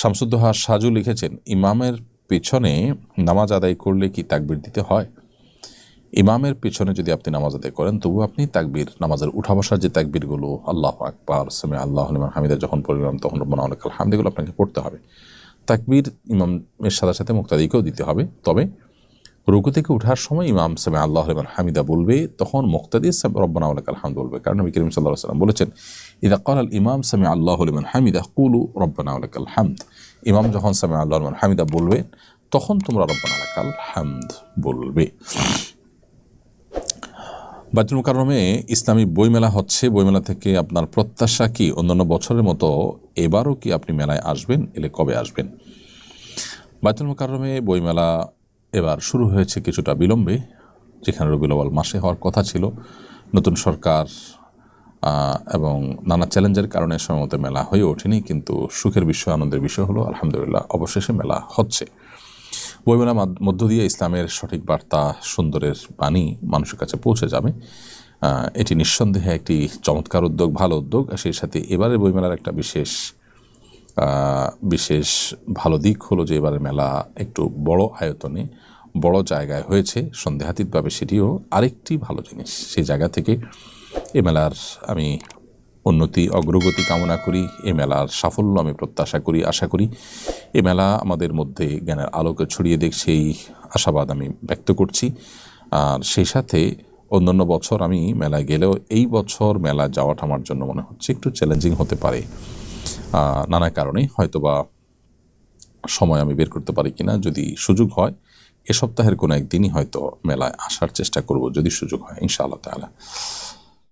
শামসুদ্দোহা সাজু লিখেছেন, ইমামের পিছনে নামাজ আদায় করলে কি তাকবির দিতে হয়? ইমামের পিছনে যদি আপনি নামাজ আদায় করেন তবু আপনি তাকবির, নামাজের উঠা বসার যে তাকবিরগুলো, আল্লাহ আকবর সামি আল্লাহ লিমান হামিদা যখন পড়লাম তখন রব্বান আলকাল হামদিগুলো আপনাকে পড়তে হবে। তাকবির ইমামের সাথে সাথে মুক্তাদিকেও দিতে হবে। তবে রুকু থেকে ওঠার সময় ইমাম সামে আল্লাহ রহমান হামিদা বলবে, তখন মুক্তাদি রব্বানা আলাকাল হামদ বলবে। কারণ নবী করিম সাল্লাহ সাল্লাম বলেছেন, ইদা কাল আল ইমাম সামে আল্লাহ রহমান হামিদা কুলু রব্বানা আলাকাল হামদ। ইমাম যখন সামে আল্লাহ রহমান হামিদা বলবে, তখন তোমরা রব্বানা আলাকাল হামদ বলবে। বায়তুল মুকাররমে ইসলামী বইমেলা হচ্ছে, বইমেলা থেকে আপনার প্রত্যাশা কি অন্যান্য বছরের মতো এবারও কি আপনি মেলায় আসবেন, এলে কবে আসবেন? বায়তুল মুকাররমে বইমেলা এবার শুরু হয়েছে কিছুটা বিলম্বে, যেখানে আউয়াল মাসে হওয়ার কথা ছিল। নতুন সরকার এবং নানা চ্যালেঞ্জের কারণে সময় মেলা হয়ে ওঠেনি, কিন্তু সুখের বিষয়, আনন্দের বিষয় হলো, আলহামদুলিল্লাহ অবশেষে মেলা হচ্ছে। বইমেলার মাদ- মধ্য দিয়ে ইসলামের সঠিক বার্তা, সুন্দরের বাণী মানুষের কাছে পৌঁছে যাবে। এটি নিঃসন্দেহে একটি চমৎকার উদ্যোগ, ভালো উদ্যোগ সেই সাথে এবারের বইমেলার একটা বিশেষ বিশেষ ভালো দিক হলো যে এবারের মেলা একটু বড় আয়তনে, বড় জায়গায় হয়েছে। সন্দেহাতীতভাবে সেটিও আরেকটি ভালো জিনিস। সেই জায়গা থেকে এ মেলার আমি উন্নতি, অগ্রগতি কামনা করি, এ মেলার সাফল্য আমি প্রত্যাশা করি, আশা করি। এ মেলা আমাদের মধ্যে জ্ঞানের আলোকে ছড়িয়ে দেখ সেই আশাবাদ আমি ব্যক্ত করছি। আর সেই সাথে অন্যান্য বছর আমি মেলায় গেলেও এই বছর মেলা যাওয়াটা আমার জন্য মনে হচ্ছে একটু চ্যালেঞ্জিং হতে পারে। নানা কারণে হয়তোবা সময় আমি বের করতে পারি কিনা যদি সুযোগ হয়, এ সপ্তাহের কোনো একদিনই হয়তো মেলায় আসার চেষ্টা করব যদি সুযোগ হয়, ইনশাআল্লাহ তাআলা।